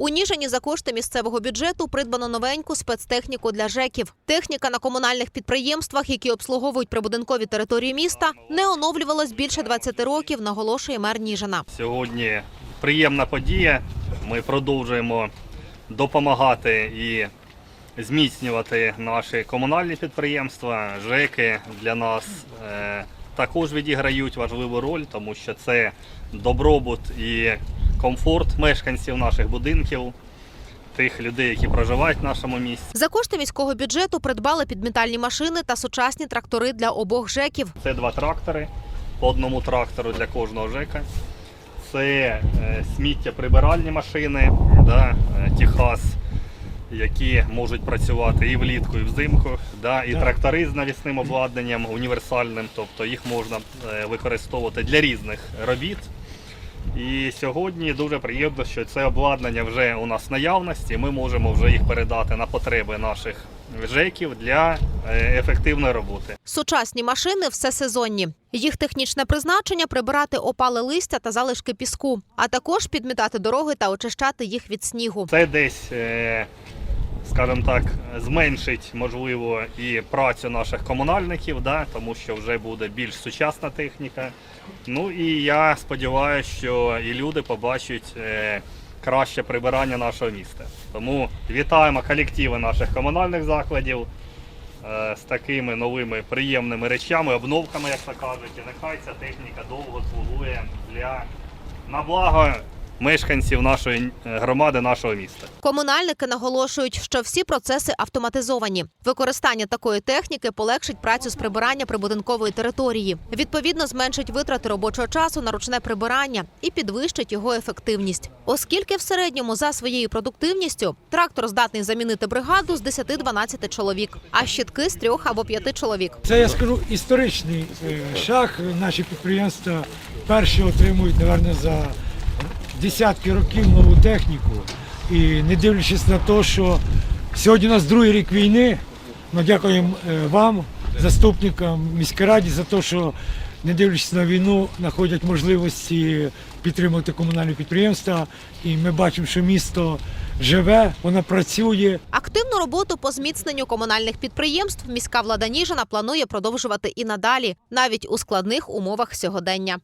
У Ніжині за кошти місцевого бюджету придбано новеньку спецтехніку для ЖЕКів. Техніка на комунальних підприємствах, які обслуговують прибудинкові території міста, не оновлювалась більше 20 років, наголошує мер Ніжина. Сьогодні приємна подія. Ми продовжуємо допомагати і зміцнювати наші комунальні підприємства. ЖЕКи для нас е, також відіграють важливу роль, тому що це добробут і комфорт мешканців наших будинків, тих людей, які проживають в нашому місті. За кошти міського бюджету придбали підмітальні машини та сучасні трактори для обох ЖЕКів. Це два трактори, по одному трактору для кожного ЖЕКа. Це е, сміттєприбиральні машини, да, е, Техас, які можуть працювати і влітку, і взимку. Да, і трактори з навісним обладнанням універсальним, тобто їх можна е, використовувати для різних робіт. І сьогодні дуже приємно, що це обладнання вже у нас в наявності. Ми можемо вже їх передати на потреби наших ЖЕКів для е, ефективної роботи. Сучасні машини всесезонні. Їх технічне призначення прибирати опале листя та залишки піску, а також підмітати дороги та очищати їх від снігу. Це десь, е, скажімо так, зменшить можливо і працю наших комунальників, да, тому що вже буде більш сучасна техніка. Ну і я сподіваюся, що і люди побачать е, краще прибирання нашого міста. Тому вітаємо колективи наших комунальних закладів е, з такими новими приємними речами, обновками, як то кажуть. І нехай ця техніка довго слугує для на благо мешканців нашої е, громади, нашого міста. Комунальники наголошують, що всі процеси автоматизовані. Використання такої техніки полегшить працю з прибирання прибудинкової території. Відповідно, зменшить витрати робочого часу на ручне прибирання і підвищить його ефективність. Оскільки в середньому за своєю продуктивністю трактор здатний замінити бригаду з 10-12 чоловік, а щітки з трьох або п'яти чоловік. Це я скажу історичний е, шаг. Наші підприємства перші отримують, напевно, за десятки років нову техніку. І не дивлячись на те, що сьогодні у нас другий рік війни, ну, дякуємо е, вам, заступникам міській раді, за те, що не дивлячись на війну, знаходять можливості підтримувати комунальні підприємства. І ми бачимо, що місто живе, воно працює. Активну роботу по зміцненню комунальних підприємств міська влада Ніжина планує продовжувати і надалі, навіть у складних умовах сьогодення.